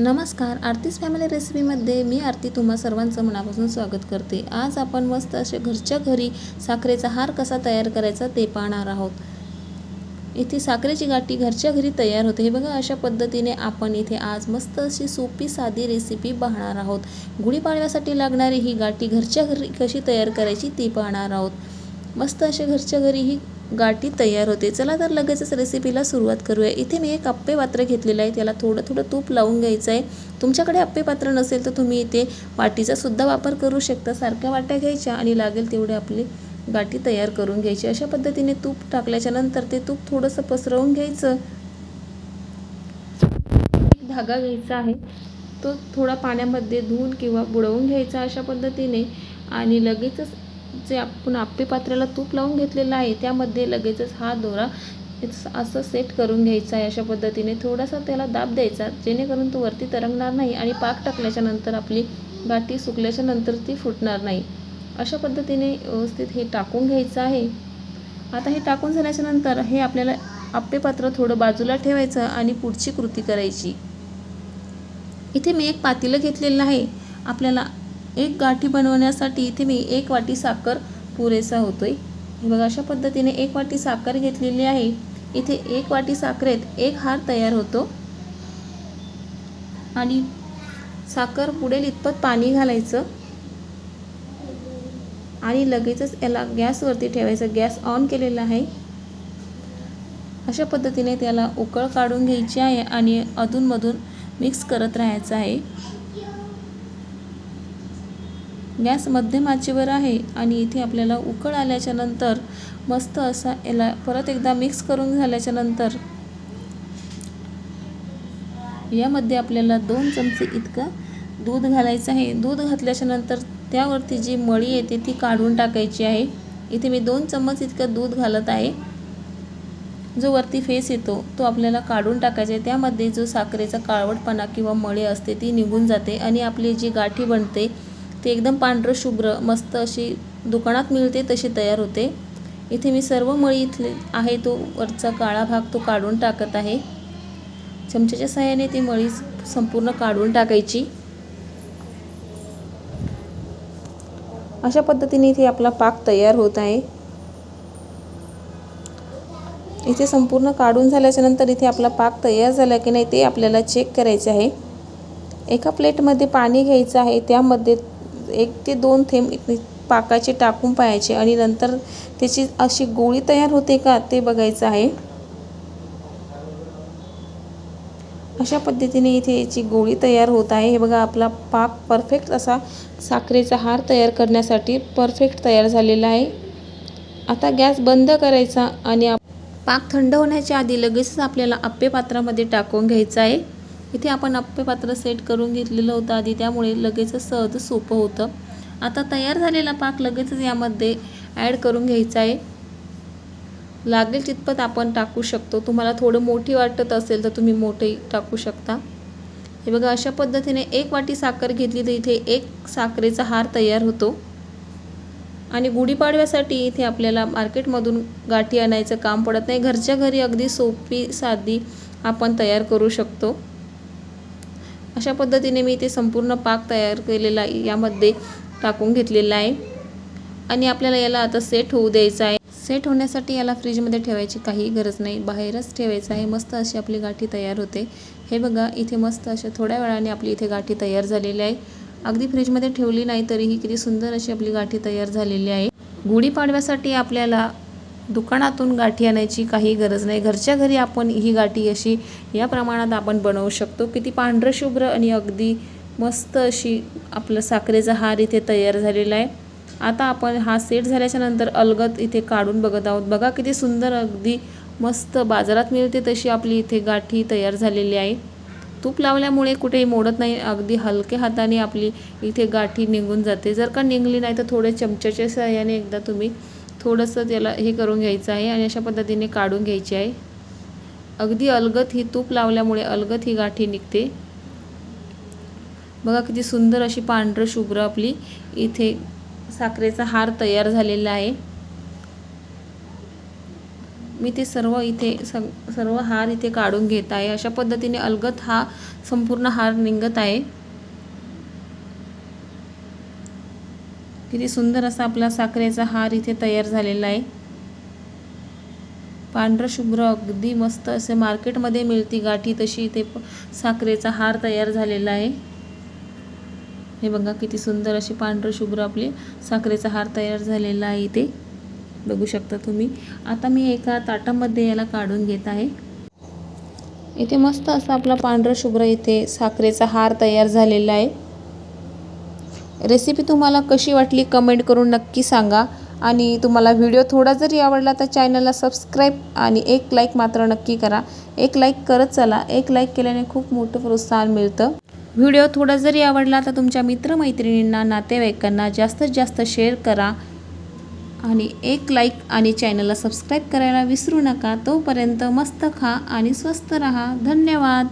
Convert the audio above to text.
नमस्कार आरतीस फॅमिली रेसिपीमध्ये मी आरती तुम्हा सर्वांचं मनापासून स्वागत करते. आज आपण मस्त असे घरच्या घरी साखरेचा हार कसा तयार करायचा ते पाहणार आहोत. इथे साखरेची गाठी घरच्या घरी तयार होते. हे बघा अशा पद्धतीने आपण इथे आज मस्त अशी सोपी साधी रेसिपी पाहणार आहोत. गुढीपाडव्यासाठी लागणारी ही गाठी घरच्या घरी कशी तयार करायची ती पाहणार आहोत. मस्त असे घरच्या घरी ही गाठी तयार होते. चला तर लगेचच रेसिपीला सुरुवात करूया. इथे मी एक अप्पे पात्र घेतलेलं आहे. त्याला थोडं थोडं तूप लावून घ्यायचं आहे. तुमच्याकडे आप्पे पात्र नसेल तर तुम्ही इथे वाटीचा सुद्धा वापर करू शकता. सारख्या वाट्या घ्यायच्या आणि लागेल तेवढे आपली गाठी तयार करून घ्यायची. अशा पद्धतीने तूप टाकल्याच्या नंतर ते तूप थोडंसं पसरवून घ्यायचं. एक धागा घ्यायचा आहे. तो थोडा पाण्यामध्ये धुवून किंवा बुडवून घ्यायचा अशा पद्धतीने आणि लगेचच जे आपण आप्पे पात्राला तूप लावून घेतलेलं आहे त्यामध्ये लगेचच हा दोरा असं सेट करून घ्यायचा आहे अशा पद्धतीने. थोडासा त्याला दाब द्यायचा जेणेकरून तो वरती तरंगणार नाही आणि पाक टाकल्याच्या नंतर आपली गाठी सुकल्याच्या नंतर ती फुटणार नाही. अशा पद्धतीने व्यवस्थित हे टाकून घ्यायचं आहे. आता हे टाकून झाल्याच्यानंतर हे आपल्याला आप्पे पात्र थोडं बाजूला ठेवायचं आणि पुढची कृती करायची. इथे मी एक पातेलं घेतलेलं आहे. आपल्याला एक गाठी बनवण्यासाठी इथे मी एक वाटी साखर पुरेसा होतोय. हे बघा अशा पद्धतीने एक वाटी साखर घेतलेली आहे. इथे एक वाटी साखरेत एक हार तयार होतो. आणि साखर पुढे इतपत पाणी घालायचं. आणि लगेचच याला गॅसवरती ठेवायचं. गॅस ऑन केलेला आहे. अशा पद्धतीने त्याला उकळ काढून घ्यायची आहे आणि अधूनमधून मिक्स करत राहायचं आहे. गॅस मध्यम आचेवर आहे आणि इथे आपल्याला उकळ आल्याच्यानंतर मस्त असा याला परत एकदा मिक्स करून झाल्याच्यानंतर यामध्ये आपल्याला दोन चमचे इतकं दूध घालायचं आहे. दूध घातल्याच्या नंतर त्यावरती जी मळी येते ती काढून टाकायची आहे. इथे मी दोन चम्मच इतकं दूध घालत आहे. जो वरती फेस येतो तो आपल्याला काढून टाकायचा आहे. त्यामध्ये जो साखरेचा काळवटपणा किंवा मळी असते ती निघून जाते आणि आपली जी गाठी बनते ती एकदम पांढरं शुभ्र मस्त अशी दुकानात मिळते तशी तयार होते. इथे मी सर्व मळी इथले आहे तो वरचा काळा भाग तो काढून टाकत आहे. चमच्याच्या सहाय्याने ती मळी संपूर्ण काढून टाकायची. अशा पद्धतीने इथे आपला पाक तयार होत आहे. इथे संपूर्ण काढून झाल्याच्यानंतर इथे आपला पाक तयार झाला की नाही ते आपल्याला चेक करायचे आहे. एका प्लेटमध्ये पाणी घ्यायचं आहे त्यामध्ये एक ते दोन थेंब पाकाचे टाकून पाहायचे आणि नंतर त्याची अशी गोळी तयार होते का ते बघायचं आहे. अशा पद्धतीने इथे याची गोळी तयार होत आहे. हे बघा आपला पाक परफेक्ट असा साखरेचा हार तयार करण्यासाठी परफेक्ट तयार झालेला आहे. आता गॅस बंद करायचा आणि पाक थंड होण्याच्या आधी लगेचच आपल्याला आप्पे पात्रामध्ये टाकून घ्यायचं आहे. इथे आपण आप्पे पात्र सेट करून घेतलेलं होतं आधी त्यामुळे लगेचच सहज सोपं होतं. आता तयार झालेला पाक लगेचच यामध्ये ॲड करून घ्यायचा आहे. लागेल तितपत आपण टाकू शकतो. तुम्हाला थोडं मोठी वाटत असेल तर तुम्ही मोठे टाकू शकता. हे बघा अशा पद्धतीने एक वाटी साखर घेतली तर इथे एक साखरेचा हार तयार होतो. आणि गुढीपाडव्यासाठी इथे आपल्याला मार्केटमधून गाठी आणायचं काम पडत नाही. घरच्या घरी अगदी सोपी साधी आपण तयार करू शकतो. अशा पद्धतीने मी इथे संपूर्ण पाक तयार केलेला यामध्ये टाकून घेतलेला आहे. आणि आपल्याला याला आता सेट होऊ द्यायचं आहे. सेट होण्यासाठी याला फ्रीजमध्ये ठेवायची काही गरज नाही. बाहेरच ठेवायचं आहे. मस्त अशी आपली गाठी तयार होते. हे बघा इथे मस्त अशा थोड्या वेळाने आपली इथे गाठी तयार झालेली आहे. अगदी फ्रीजमध्ये ठेवली नाही तरीही किती सुंदर अशी आपली गाठी तयार झालेली आहे. गुढीपाडव्यासाठी आपल्याला दुकानातून गाठी आणायची काही गरज नाही. घरच्या घरी आपण ही गाठी अशी या प्रमाणात आपण बनवू शकतो. किती पांढरं शुभ्र आणि अगदी मस्त अशी आपलं साखरेचा हार इथे तयार झालेला आहे. आता आपण हा सेट झाल्याच्यानंतर अलगद इथे काढून बघत आहोत. बघा किती सुंदर अगदी मस्त बाजारात मिळते तशी आपली इथे गाठी तयार झालेली आहे. तूप लावल्यामुळे कुठेही मोडत नाही. अगदी हलक्या हाताने आपली इथे गाठी निघून जाते. जर का निघली नाही तर थोडे चमच्याच्या सहाय्याने एकदा तुम्ही थोडंसं त्याला हे करून घ्यायचं आहे आणि अशा पद्धतीने काढून घ्यायची आहे. अगदी अलगत ही तूप लावल्यामुळे अलगत ही गाठी निघते. बघा किती सुंदर अशी पांढरं शुभ्र आपली इथे साखरेचा हार तयार झालेला आहे. मी ते सर्व इथे सर्व हार इथे काढून घेत आहे. अशा पद्धतीने अलगत हा संपूर्ण हार निघत आहे. किती सुंदर असा आपला साखरेचा हार इथे तयार झालेला आहे. पांढरं शुभ्र अगदी मस्त असे मार्केटमध्ये मिळती गाठी तशी इथे साखरेचा हार तयार झालेला आहे. हे बघा किती सुंदर अशी पांढरं शुभ्र आपले साखरेचा हार तयार झालेला आहे इथे. बघू शकता तुम्ही. आता मी एका ताटामध्ये याला काढून घेत आहे. इथे मस्त असा आपला पांढरं शुभ्र इथे साखरेचा हार तयार झालेला आहे. रेसिपी तुम्हाला कशी वाटली कमेंट करून नक्की सांगा. आणि तुम्हाला व्हिडिओ थोडा जरी आवडला तर चॅनलला सबस्क्राईब आणि एक लाईक मात्र नक्की करा. एक लाईक करत चला. एक लाईक केल्याने खूप मोठं प्रोत्साहन मिळतं. व्हिडिओ थोडा जरी आवडला तर तुमच्या मित्रमैत्रिणींना नातेवाईकांना जास्तीत जास्त शेअर करा. आणि एक लाईक आणि चॅनलला सबस्क्राईब करायला विसरू नका. तोपर्यंत मस्त खा आणि स्वस्त रहा. धन्यवाद.